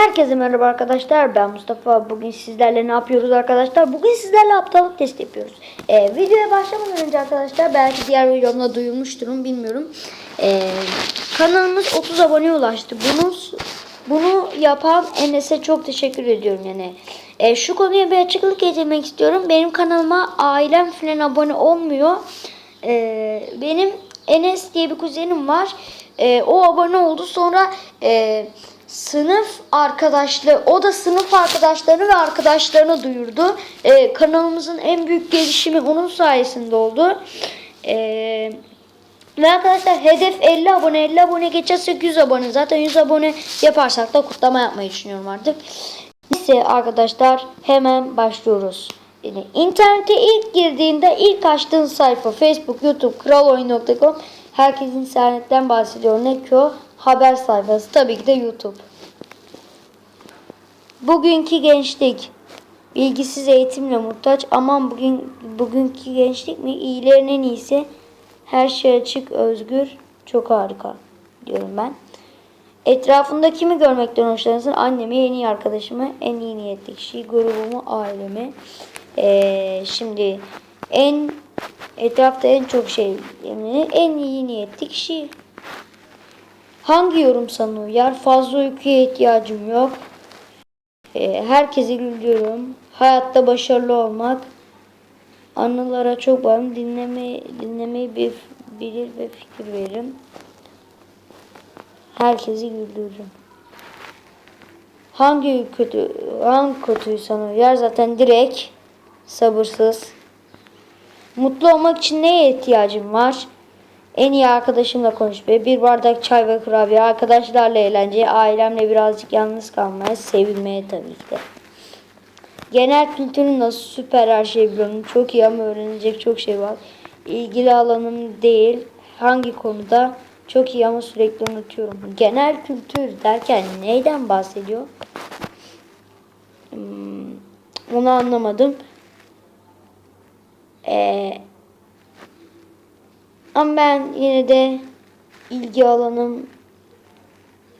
Herkese merhaba arkadaşlar. Ben Mustafa. Bugün sizlerle ne yapıyoruz arkadaşlar? Bugün sizlerle aptallık testi yapıyoruz. Ee, videoya başlamadan önce arkadaşlar belki diğer videomda duyulmuşturum bilmiyorum. Ee, kanalımız 30 aboneye ulaştı. Bunu bunu yapan Enes'e çok teşekkür ediyorum yani. Ee, şu konuya bir açıklık getirmek istiyorum. Benim kanalıma ailem falan abone olmuyor. Ee, benim Enes diye bir kuzenim var. Ee, o abone oldu. Sonra e, sınıf arkadaşları, o da sınıf arkadaşlarını ve arkadaşlarını duyurdu. Ee, kanalımızın en büyük gelişimi onun sayesinde oldu. Ee, ve arkadaşlar hedef 50 abone. 50 abone geçersek 100 abone. Zaten 100 abone yaparsak da kutlama yapmayı düşünüyorum artık. Neyse arkadaşlar hemen başlıyoruz. Yani internete ilk girdiğinde ilk açtığın sayfa Facebook, YouTube, kraloyun.com herkesin internetten bahsediyor. Ne ki o? Haber sayfası. Tabii ki de YouTube. Bugünkü gençlik bilgisiz eğitimle muhtaç. Aman bugün bugünkü gençlik mi? İyilerin en iyisi. Her şey açık, özgür, çok harika diyorum ben. Etrafında kimi görmekten hoşlanırsın? Annemi, en iyi arkadaşımı, en iyi niyetli kişiyi, grubumu, ailemi. Ee, şimdi en etrafta en çok şey en iyi niyetli kişi. Hangi yorum sana uyar? Fazla uykuya ihtiyacım yok. Ee, herkesi güldürüyorum. Hayatta başarılı olmak. Anılara çok bağım. Dinleme, dinlemeyi bir, bilir ve fikir veririm. Herkesi güldürürüm. Hangi kötü hangi kötüyü sana uyar? Zaten direkt sabırsız. Mutlu olmak için neye ihtiyacım var? En iyi arkadaşımla konuşmaya, bir bardak çay ve kurabiye, arkadaşlarla eğlenceye, ailemle birazcık yalnız kalmaya, sevilmeye tabii ki de. Genel kültürün nasıl süper her şeyi biliyorum. Çok iyi ama öğrenecek çok şey var. İlgili alanım değil. Hangi konuda? Çok iyi ama sürekli unutuyorum. Genel kültür derken neyden bahsediyor? Hmm, onu anlamadım. Ee, ama ben yine de ilgi alanım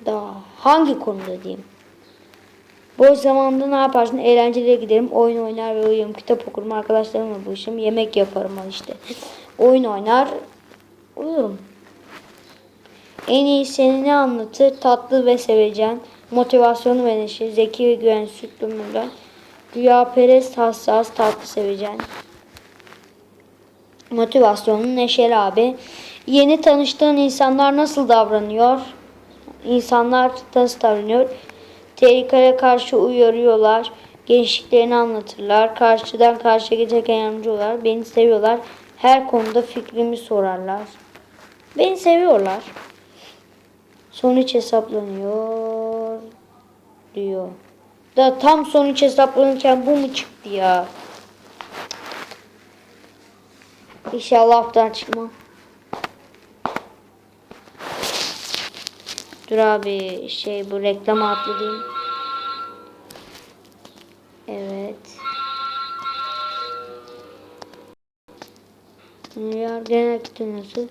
da hangi konuda diyeyim? Boş zamanda ne yaparsın? Eğlencelere giderim, oyun oynar ve uyurum, kitap okurum, arkadaşlarımla buluşurum, yemek yaparım işte. Oyun oynar, uyurum. En iyi seni ne anlatır? Tatlı ve sevecen, motivasyonu ve neşe, zeki ve güven sütlümünden, güya perest, hassas, tatlı sevecen. Motivasyonu neşeli abi. Yeni tanıştığın insanlar nasıl davranıyor? İnsanlar nasıl davranıyor? Tehlikelere karşı uyarıyorlar. Gençliklerini anlatırlar. Karşıdan karşıya geçerken yardımcı olurlar. Beni seviyorlar. Her konuda fikrimi sorarlar. Beni seviyorlar. Sonuç hesaplanıyor diyor. Da tam sonuç hesaplanırken bu mu çıktı ya? İnşallah haftadan çıkmam. Dur abi şey bu reklama atlayayım. Evet. Dünya genel nasıl?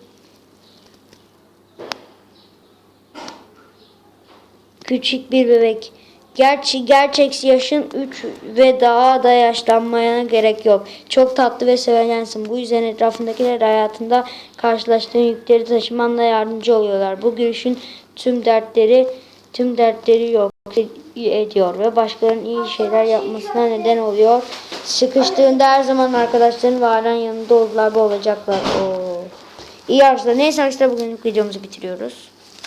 Küçük bir bebek. Gerçi gerçek yaşın 3 ve daha da yaşlanmaya gerek yok. Çok tatlı ve sevenyensin. Bu yüzden etrafındakiler hayatında karşılaştığın yükleri taşımanla yardımcı oluyorlar. Bu görüşün tüm dertleri tüm dertleri yok ediyor ve başkalarının iyi şeyler yapmasına neden oluyor. Sıkıştığında her zaman arkadaşların ve ailen yanında oldular ve olacaklar. Oo. İyi arkadaşlar. Neyse arkadaşlar bugünlük videomuzu bitiriyoruz.